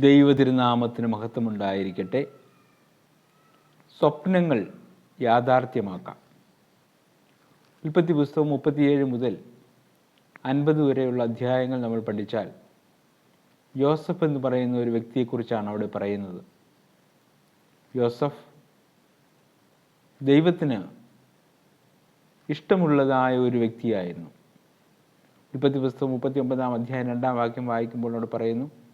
ദൈവതിരുനാമത്തിന് മഹത്വമുണ്ടായിരിക്കട്ടെ. സ്വപ്നങ്ങൾ യാഥാർത്ഥ്യമാക്കാം. ഉൽപ്പത്തി പുസ്തകം മുപ്പത്തിയേഴ് മുതൽ അൻപത് വരെയുള്ള അധ്യായങ്ങൾ നമ്മൾ പഠിച്ചാൽ യോസഫ് എന്ന് പറയുന്ന ഒരു വ്യക്തിയെക്കുറിച്ചാണ് അവിടെ പറയുന്നത്. യോസഫ് ദൈവത്തിന് ഇഷ്ടമുള്ളതായ ഒരു വ്യക്തിയായിരുന്നു. ഉൽപ്പത്തി പുസ്തകം മുപ്പത്തി ഒമ്പതാം അധ്യായം രണ്ടാം വാക്യം വായിക്കുമ്പോൾ അവിടെ പറയുന്നു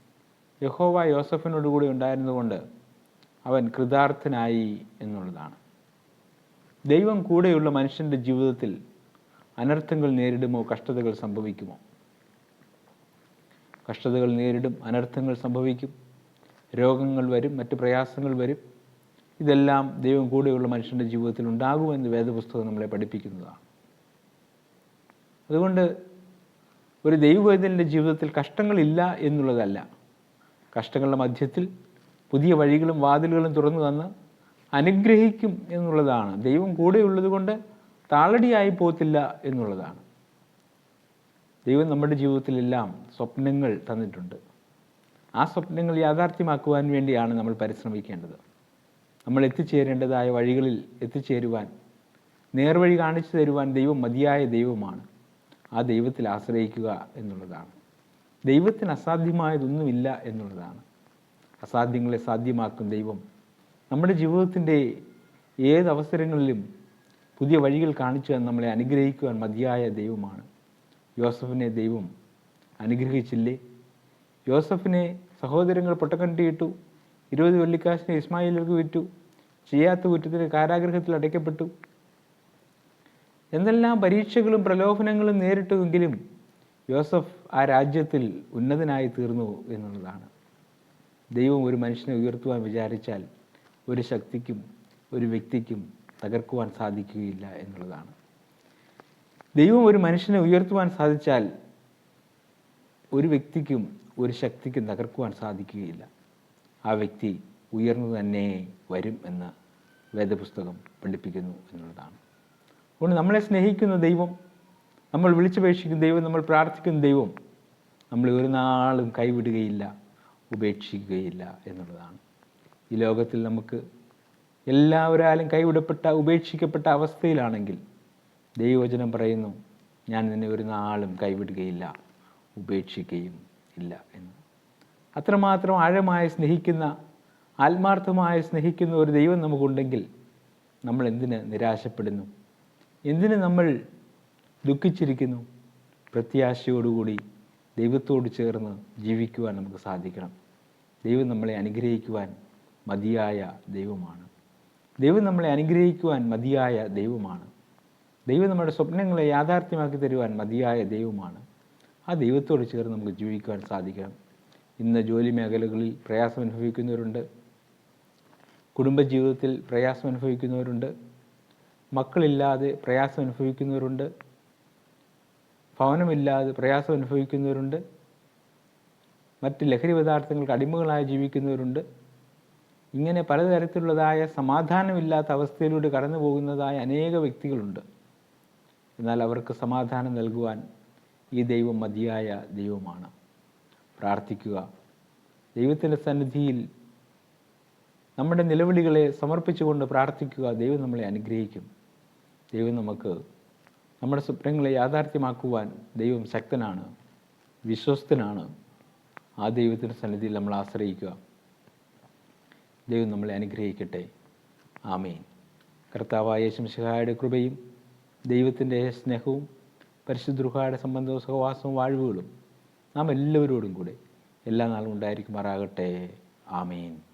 യഹോവ യോസഫിനോട് കൂടി ഉണ്ടായിരുന്നുകൊണ്ട് അവൻ കൃതാർത്ഥനായി എന്നുള്ളതാണ്. ദൈവം കൂടെയുള്ള മനുഷ്യന്റെ ജീവിതത്തിൽ അനർത്ഥങ്ങൾ നേരിടുമോ? കഷ്ടതകൾ സംഭവിക്കുമോ? കഷ്ടതകൾ നേരിടും അനർത്ഥങ്ങൾ സംഭവിക്കും രോഗങ്ങൾ വരും മറ്റ് പ്രയാസങ്ങൾ വരും. ഇതെല്ലാം ദൈവം കൂടെയുള്ള മനുഷ്യന്റെ ജീവിതത്തിൽ ഉണ്ടാകുമെന്ന് വേദപുസ്തകം നമ്മളെ പഠിപ്പിക്കുന്നതാണ്. അതുകൊണ്ട് ഒരു ദൈവവേദന്റെ ജീവിതത്തിൽ കഷ്ടങ്ങളില്ല എന്നുള്ളതല്ല. കഷ്ടങ്ങളുടെ മധ്യത്തിൽ പുതിയ വഴികളും വാതിലുകളും തുറന്നു തന്ന് അനുഗ്രഹിക്കും എന്നുള്ളതാണ്. ദൈവം കൂടെയുള്ളത് കൊണ്ട് താളടിയായി പോകത്തില്ല എന്നുള്ളതാണ്. ദൈവം നമ്മുടെ ജീവിതത്തിലെല്ലാം സ്വപ്നങ്ങൾ തന്നിട്ടുണ്ട്. ആ സ്വപ്നങ്ങൾ യാഥാർത്ഥ്യമാക്കുവാൻ വേണ്ടിയാണ് നമ്മൾ പരിശ്രമിക്കേണ്ടത്. നമ്മൾ എത്തിച്ചേരേണ്ടതായ വഴികളിൽ എത്തിച്ചേരുവാൻ നേർവഴി കാണിച്ചു തരുവാൻ ദൈവം മതിയായ ദൈവമാണ്. ആ ദൈവത്തിൽ ആശ്രയിക്കുക എന്നുള്ളതാണ്. ദൈവത്തിന് അസാധ്യമായതൊന്നുമില്ല എന്നുള്ളതാണ്. അസാധ്യങ്ങളെ സാധ്യമാക്കും ദൈവം. നമ്മുടെ ജീവിതത്തിന്റെ ഏത് അവസരങ്ങളിലും പുതിയ വഴികൾ കാണിച്ചു നമ്മളെ അനുഗ്രഹിക്കുവാൻ മതിയായ ദൈവമാണ്. യോസഫിനെ ദൈവം അനുഗ്രഹിച്ചില്ലേ? യോസഫിനെ സഹോദരങ്ങൾ പൊട്ടക്കണ്ടിയിട്ടു ഇരുപത് വെള്ളിക്കാശിനെ ഇസ്മായിലേക്ക് വിറ്റു. ചെയ്യാത്ത കുറ്റത്തിന് കാരാഗ്രഹത്തിൽ അടയ്ക്കപ്പെട്ടു. എന്തെല്ലാം പരീക്ഷകളും പ്രലോഭനങ്ങളും നേരിട്ടുവെങ്കിലും യോസഫ് ആ രാജ്യത്തിൽ ഉന്നതനായി തീർന്നു എന്നുള്ളതാണ്. ദൈവം ഒരു മനുഷ്യനെ ഉയർത്തുവാൻ വിചാരിച്ചാൽ ഒരു ശക്തിക്കും ഒരു വ്യക്തിക്കും തകർക്കുവാൻ സാധിക്കുകയില്ല എന്നുള്ളതാണ്. ദൈവം ഒരു മനുഷ്യനെ ഉയർത്തുവാൻ സാധിച്ചാൽ ഒരു വ്യക്തിക്കും ഒരു ശക്തിക്കും തകർക്കുവാൻ സാധിക്കുകയില്ല. ആ വ്യക്തി ഉയർന്നു തന്നെ വരും എന്ന് വേദപുസ്തകം പഠിപ്പിക്കുന്നു എന്നുള്ളതാണ്. അതുകൊണ്ട് നമ്മളെ സ്നേഹിക്കുന്ന ദൈവം നമ്മൾ വിളിച്ചപേക്ഷിക്കുന്ന ദൈവം നമ്മൾ പ്രാർത്ഥിക്കുന്ന ദൈവം നമ്മൾ ഒരു നാളും കൈവിടുകയില്ല ഉപേക്ഷിക്കുകയില്ല എന്നുള്ളതാണ്. ഈ ലോകത്തിൽ നമുക്ക് എല്ലാവരാലും കൈവിടപ്പെട്ട ഉപേക്ഷിക്കപ്പെട്ട അവസ്ഥയിലാണെങ്കിൽ ദൈവവചനം പറയുന്നു ഞാൻ നിന്നെ ഒരു നാളും കൈവിടുകയില്ല ഉപേക്ഷിക്കുകയും ഇല്ല എന്ന്. അത്രമാത്രം ആഴമായി സ്നേഹിക്കുന്ന ആത്മാർത്ഥമായി സ്നേഹിക്കുന്ന ഒരു ദൈവം നമുക്കുണ്ടെങ്കിൽ നമ്മൾ എന്തിന് നിരാശപ്പെടുന്നു? എന്തിന് നമ്മൾ ദുഃഖിച്ചിരിക്കുന്നു. പ്രത്യാശയോടുകൂടി ദൈവത്തോട് ചേർന്ന് ജീവിക്കുവാൻ നമുക്ക് സാധിക്കണം. ദൈവം നമ്മളെ അനുഗ്രഹിക്കുവാൻ മതിയായ ദൈവമാണ്. ദൈവം നമ്മളെ അനുഗ്രഹിക്കുവാൻ മതിയായ ദൈവമാണ്. ദൈവം നമ്മുടെ സ്വപ്നങ്ങളെ യാഥാർത്ഥ്യമാക്കി തരുവാൻ മതിയായ ദൈവമാണ്. ആ ദൈവത്തോട് ചേർന്ന് നമുക്ക് ജീവിക്കുവാൻ സാധിക്കണം. ഇന്ന് ജോലി മേഖലകളിൽ പ്രയാസം അനുഭവിക്കുന്നവരുണ്ട്. കുടുംബജീവിതത്തിൽ പ്രയാസം അനുഭവിക്കുന്നവരുണ്ട്. മക്കളില്ലാതെ പ്രയാസം അനുഭവിക്കുന്നവരുണ്ട്. ഭവനമില്ലാതെ പ്രയാസം അനുഭവിക്കുന്നവരുണ്ട്. മറ്റ് ലഹരി പദാർത്ഥങ്ങൾക്ക് അടിമകളായി ജീവിക്കുന്നവരുണ്ട്. ഇങ്ങനെ പലതരത്തിലുള്ളതായ സമാധാനമില്ലാത്ത അവസ്ഥയിലൂടെ കടന്നു പോകുന്നതായ അനേക വ്യക്തികളുണ്ട്. എന്നാൽ അവർക്ക് സമാധാനം നൽകുവാൻ ഈ ദൈവം മതിയായ ദൈവമാണ്. പ്രാർത്ഥിക്കുക. ദൈവത്തിന്റെ സന്നിധിയിൽ നമ്മുടെ നിലവിളികളെ സമർപ്പിച്ചുകൊണ്ട് പ്രാർത്ഥിക്കുക. ദൈവം നമ്മളെ അനുഗ്രഹിക്കും. ദൈവം നമുക്ക് നമ്മുടെ സ്വപ്നങ്ങളെ യാഥാർത്ഥ്യമാക്കുവാൻ ദൈവം ശക്തനാണ് വിശ്വസ്തനാണ്. ആ ദൈവത്തിന്റെ സന്നിധിയിൽ നമ്മൾ ആശ്രയിക്കുക. ദൈവം നമ്മളെ അനുഗ്രഹിക്കട്ടെ. ആമേൻ. കർത്താവായ ശംശഹായുടെ കൃപയും ദൈവത്തിന്റെ സ്നേഹവും പരിശുദ്ധൃഹായുടെ സംബന്ധവും സഹവാസവും വാഴ്വുകളും നാം എല്ലാവരോടും കൂടെ എല്ലാ നാളും ഉണ്ടായിരിക്കുമാറാകട്ടെ. ആമേൻ.